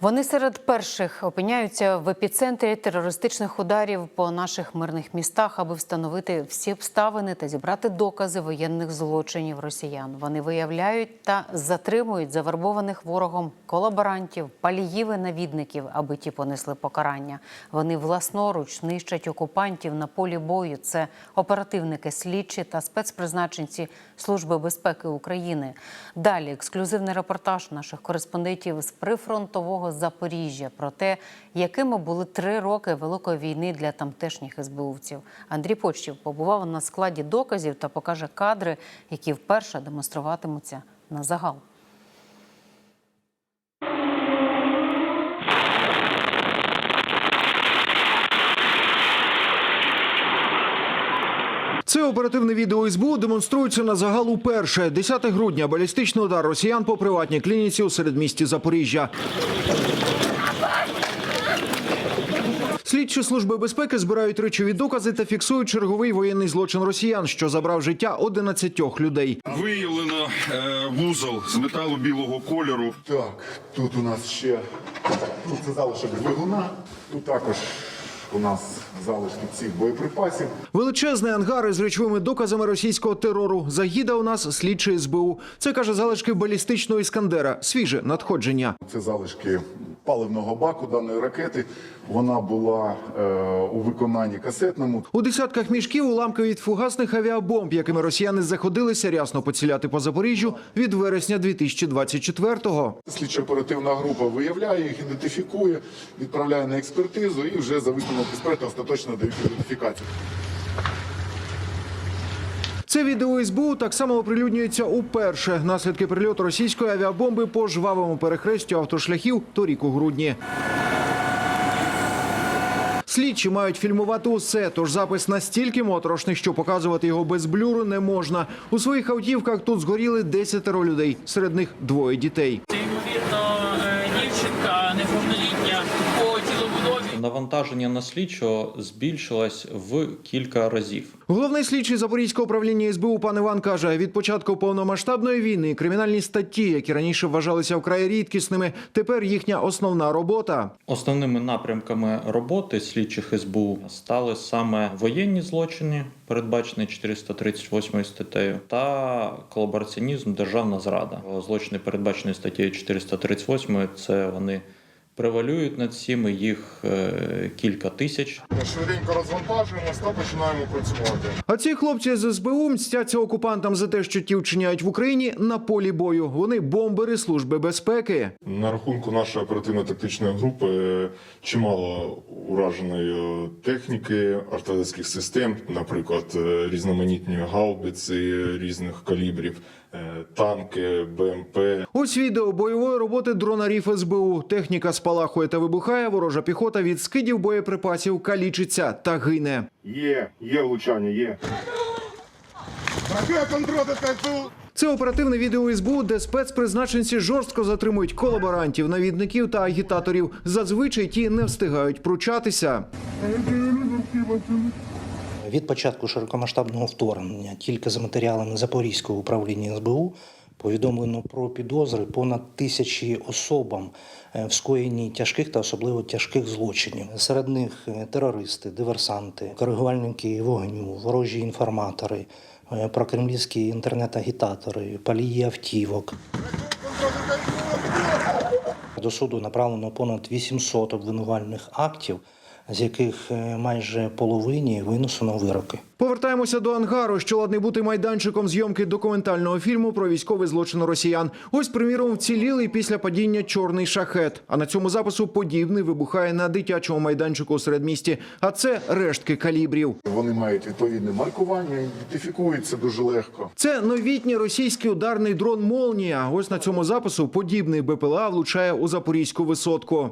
Вони серед перших опиняються в епіцентрі терористичних ударів по наших мирних містах, аби встановити всі обставини та зібрати докази воєнних злочинів росіян. Вони виявляють та затримують завербованих ворогом колаборантів, паліїв і навідників, аби ті понесли покарання. Вони власноруч нищать окупантів на полі бою. Це оперативники, слідчі та спецпризначенці Служби безпеки України. Далі ексклюзивний репортаж наших кореспондентів з прифронтового Запоріжжя про те, якими були три роки великої війни для тамтешніх СБУвців. Андрій Почтів побував на складі доказів та покаже кадри, які вперше демонструватимуться на загал. Це оперативне відео СБУ демонструється на загал уперше. 10 грудня балістичний удар росіян по приватній клініці у середмісті Запоріжжя. Слідчі служби безпеки збирають речові докази та фіксують черговий воєнний злочин росіян, що забрав життя 11 людей. Виявлено е, вузол з металу білого кольору. Так, тут у нас ще тут це залишок двигуна. Тут також у нас залишки цих боєприпасів. Величезний ангар із речовими доказами російського терору. Загіда у нас слідчий СБУ. Це каже залишки балістичного іскандера. Свіже надходження. Це залишки паливного баку даної ракети. Вона була е, у виконанні касетному. У десятках мішків уламки від фугасних авіабомб, якими росіяни заходилися рясно поціляти по Запоріжжю від вересня 2024-го. Слідчо-оперативна група виявляє їх, ідентифікує, відправляє на експертизу і вже за висновок експерта остаточно дають ідентифікацію. Це відео СБУ так само оприлюднюється уперше. Наслідки прильоту російської авіабомби по жвавому перехрестю автошляхів торік у грудні. Слідчі мають фільмувати усе, тож запис настільки моторошний, що показувати його без блюру не можна. У своїх автівках тут згоріли десятеро людей, серед них двоє дітей. Це ймовірно е, дівчинка тілобудові. Навантаження на слідчого збільшилось в кілька разів. Головний слідчий Запорізького управління СБУ пан Іван каже: від початку повномасштабної війни кримінальні статті, які раніше вважалися вкрай рідкісними, тепер їхня основна робота. Основними напрямками роботи слідчих СБУ стали саме воєнні злочини, передбачені 438 статтею, та колабораціонізм, державна зрада. Злочини, передбачені статтею 438, це вони превалюють над всіми, їх е, кілька тисяч. Швиденько розвантажуємося та починаємо працювати. А ці хлопці з СБУ мстяться окупантам за те, що ті вчиняють в Україні на полі бою. Вони бомбери служби безпеки. На рахунку нашої оперативно-тактичної групи е, чимало ураженої техніки, артилерійських систем, наприклад, е, різноманітні гаубиці різних калібрів, е, танки, БМП, Ось відео бойової роботи дронарів СБУ. Техніка спалахує та вибухає. Ворожа піхота від скидів боєприпасів калічиться та гине. Є, є влучання, є. Ракета. Це оперативне відео СБУ, де спецпризначенці жорстко затримують колаборантів, навідників та агітаторів. Зазвичай ті не встигають пручатися. Від початку широкомасштабного вторгнення тільки за матеріалами Запорізького управління СБУ повідомлено про підозри понад тисячі особам е, в скоєнні тяжких та особливо тяжких злочинів. Серед них е, терористи, диверсанти, коригувальники вогню, ворожі інформатори, е, прокремлівські інтернет-агітатори, палії автівок. До суду направлено понад 800 обвинувальних актів, з яких е, майже половині винесено вироки. Повертаємося до ангару, що ладний бути майданчиком зйомки документального фільму про військовий злочин росіян. Ось, приміром, вцілілий після падіння чорний шахет. А на цьому запису подібний вибухає на дитячому майданчику у середмісті. А це рештки калібрів. Вони мають відповідне маркування, ідентифікуються дуже легко. Це новітній російський ударний дрон Молнія. Ось на цьому запису подібний БПЛА влучає у запорізьку висотку.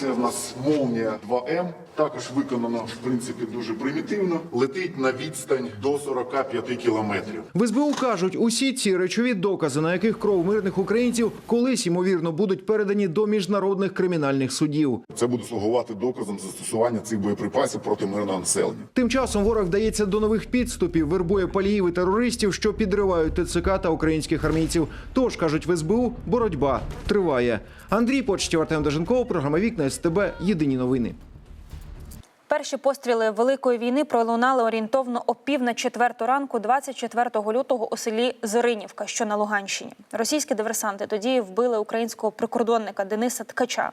Це в нас молнія 2М. Також виконано в принципі дуже примітивно. Летить на відстань до 45 кілометрів. В СБУ кажуть, усі ці речові докази, на яких кров мирних українців колись ймовірно будуть передані до міжнародних кримінальних судів. Це буде слугувати доказом застосування цих боєприпасів проти мирного населення. Тим часом ворог вдається до нових підступів, вербує паліїв і терористів, що підривають ТЦК та українських армійців. Тож кажуть в СБУ, боротьба триває. Андрій Почтів, Артем Даженков, програма Вікна СТБ. Єдині новини. Перші постріли великої війни пролунали орієнтовно о пів на четверту ранку, 24 лютого у селі Зоринівка, що на Луганщині. Російські диверсанти тоді вбили українського прикордонника Дениса Ткача.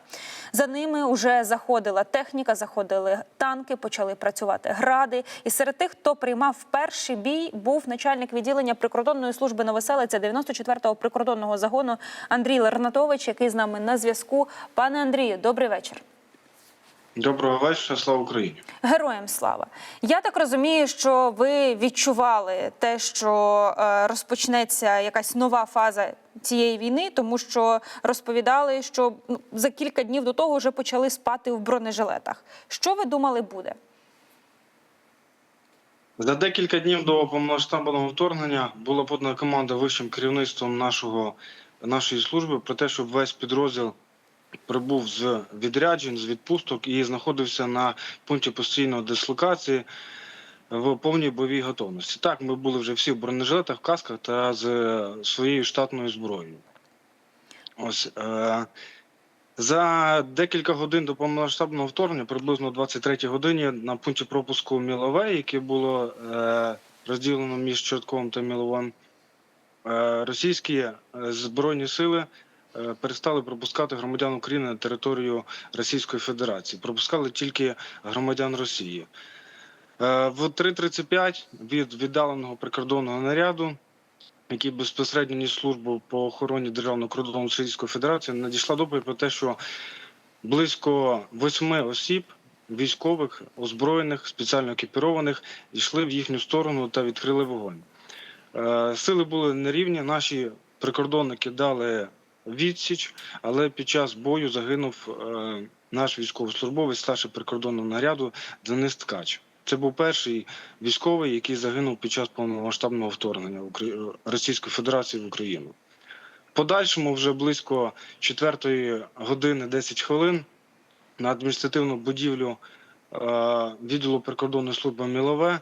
За ними вже заходила техніка, заходили танки, почали працювати гради. І серед тих, хто приймав перший бій, був начальник відділення прикордонної служби Новоселиця 94-го прикордонного загону Андрій Лернатович, який з нами на зв'язку. Пане Андрію, добрий вечір. Доброго вечора, слава Україні. Героям слава. Я так розумію, що ви відчували те, що е, розпочнеться якась нова фаза цієї війни, тому що розповідали, що ну, за кілька днів до того вже почали спати в бронежилетах. Що ви думали буде? За декілька днів до повномасштабного вторгнення була подана команда вищим керівництвом нашого, нашої служби про те, щоб весь підрозділ прибув з відряджень, з відпусток і знаходився на пункті постійної дислокації в повній бойовій готовності. Так, ми були вже всі в бронежилетах, в касках та з своєю штатною зброєю. Ось. Е- За декілька годин до повномасштабного вторгнення, приблизно о 23 годині, на пункті пропуску Мілове, яке було е, розділено між Чортковим та Міловим, е, російські е, збройні сили перестали пропускати громадян України на територію Російської Федерації. Пропускали тільки громадян Росії. Е, в 3.35 від віддаленого прикордонного наряду який безпосередньо ніс службу по охороні державного кордону Російської Федерації, надійшла доповідь про те, що близько восьми осіб, військових, озброєних, спеціально екіпірованих, йшли в їхню сторону та відкрили вогонь. Е, Сили були нерівні. Наші прикордонники дали відсіч, але під час бою загинув е, наш військовослужбовець, старший прикордонного наряду Денис Ткач. Це був перший військовий, який загинув під час повномасштабного вторгнення Російської Федерації в Україну. Подальшому, вже близько 4 години 10 хвилин на адміністративну будівлю е, відділу прикордонної служби Мілове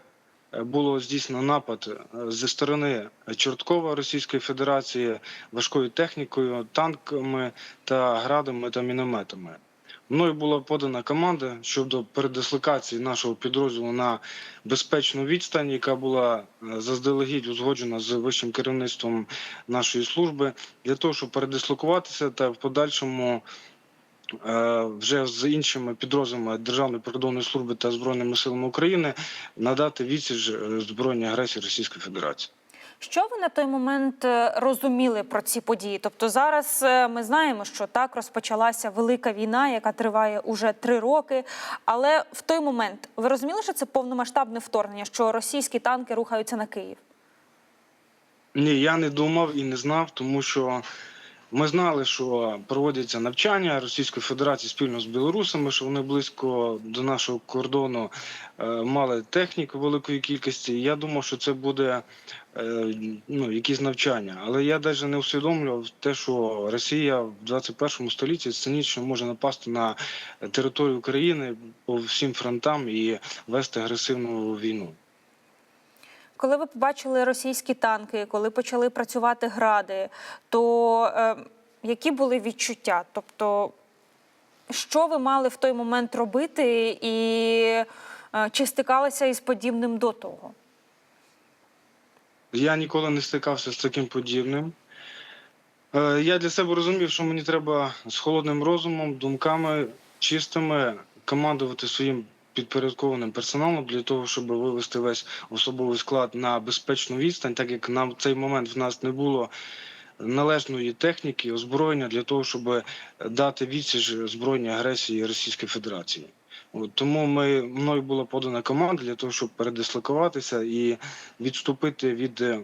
було здійснено напад е, зі сторони Чорткова Російської Федерації важкою технікою, танками та градами та мінометами. Мною була подана команда щодо передислокації нашого підрозділу на безпечну відстань, яка була е, заздалегідь узгоджена з вищим керівництвом нашої служби, для того, щоб передислокуватися та в подальшому вже з іншими підрозділами Державної прикордонної служби та Збройними силами України надати відсіч е, збройній агресії Російської Федерації. Що ви на той момент е, розуміли про ці події? Тобто зараз е, ми знаємо, що так розпочалася велика війна, яка триває уже три роки. Але в той момент ви розуміли, що це повномасштабне вторгнення, що російські танки рухаються на Київ? Ні, я не думав і не знав, тому що ми знали, що проводяться навчання Російської Федерації спільно з білорусами, що вони близько до нашого кордону е, мали техніку великої кількості. Я думав, що це буде е, ну, якісь навчання. Але я навіть не усвідомлював те, що Росія в 21 столітті цинічно може напасти на територію України по всім фронтам і вести агресивну війну. Коли ви побачили російські танки, коли почали працювати гради, то е, які були відчуття? Тобто, що ви мали в той момент робити, і е, чи стикалися із подібним до того? Я ніколи не стикався з таким подібним. Е, Я для себе розумів, що мені треба з холодним розумом, думками чистими командувати своїм підпорядкованим персоналом для того, щоб вивести весь особовий склад на безпечну відстань, так як на цей момент в нас не було належної техніки, озброєння для того, щоб дати відсіч збройній агресії Російської Федерації. От, тому ми, мною була подана команда для того, щоб передислокуватися і відступити від е,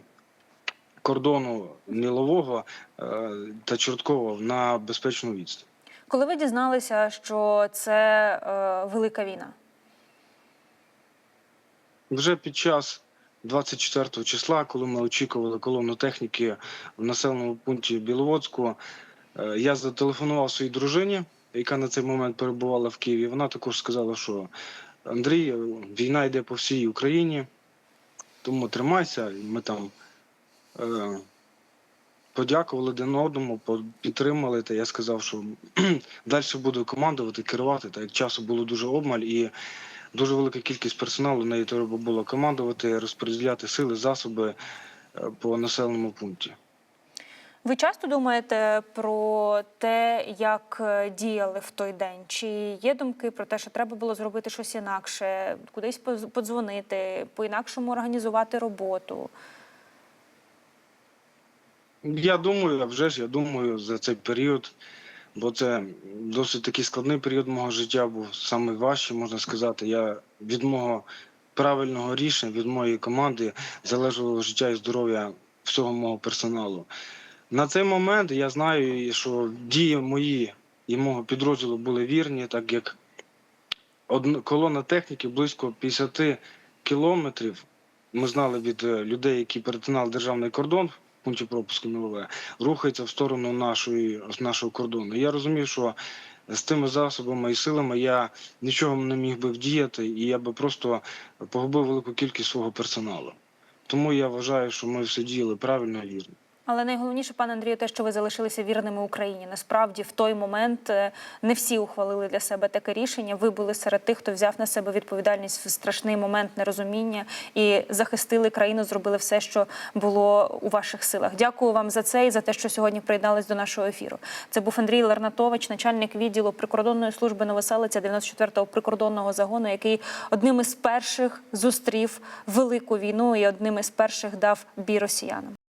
кордону Мілового е, та Чорткова на безпечну відстань. Коли ви дізналися, що це е, велика війна? Вже під час 24 числа, коли ми очікували колону техніки в населеному пункті Біловодську, е, я зателефонував своїй дружині, яка на цей момент перебувала в Києві. Вона також сказала, що Андрій, е, війна йде по всій Україні, тому тримайся. Ми там е, подякували один одному, підтримали. Та я сказав, що далі буду командувати, керувати. Так як часу було дуже обмаль і дуже велика кількість персоналу, нею треба було командувати, розподіляти сили, засоби е, по населеному пункті. Ви часто думаєте про те, як е, діяли в той день? Чи є думки про те, що треба було зробити щось інакше, кудись подзвонити, по-інакшому організувати роботу? Я думаю, а вже ж я думаю за цей період, бо це досить такий складний період мого життя був найважчий, можна сказати. Я від мого правильного рішення, від моєї команди залежало життя і здоров'я всього мого персоналу. На цей момент я знаю, що дії мої і мого підрозділу були вірні, так як колона техніки близько 50 кілометрів. Ми знали від е, людей, які перетинали державний кордон пункті пропуску Мілове, рухається в сторону нашої, нашого кордону. Я розумів, що з тими засобами і силами я нічого не міг би вдіяти, і я би просто погубив велику кількість свого персоналу. Тому я вважаю, що ми все діяли правильно і вірно. Але найголовніше, пане Андрію, те, що ви залишилися вірними Україні. Насправді, в той момент е, не всі ухвалили для себе таке рішення. Ви були серед тих, хто взяв на себе відповідальність в страшний момент нерозуміння і захистили країну, зробили все, що було у ваших силах. Дякую вам за це і за те, що сьогодні приєднались до нашого ефіру. Це був Андрій Лернатович, начальник відділу прикордонної служби Новоселиця 94-го прикордонного загону, який одним із перших зустрів велику війну і одним із перших дав бій росіянам.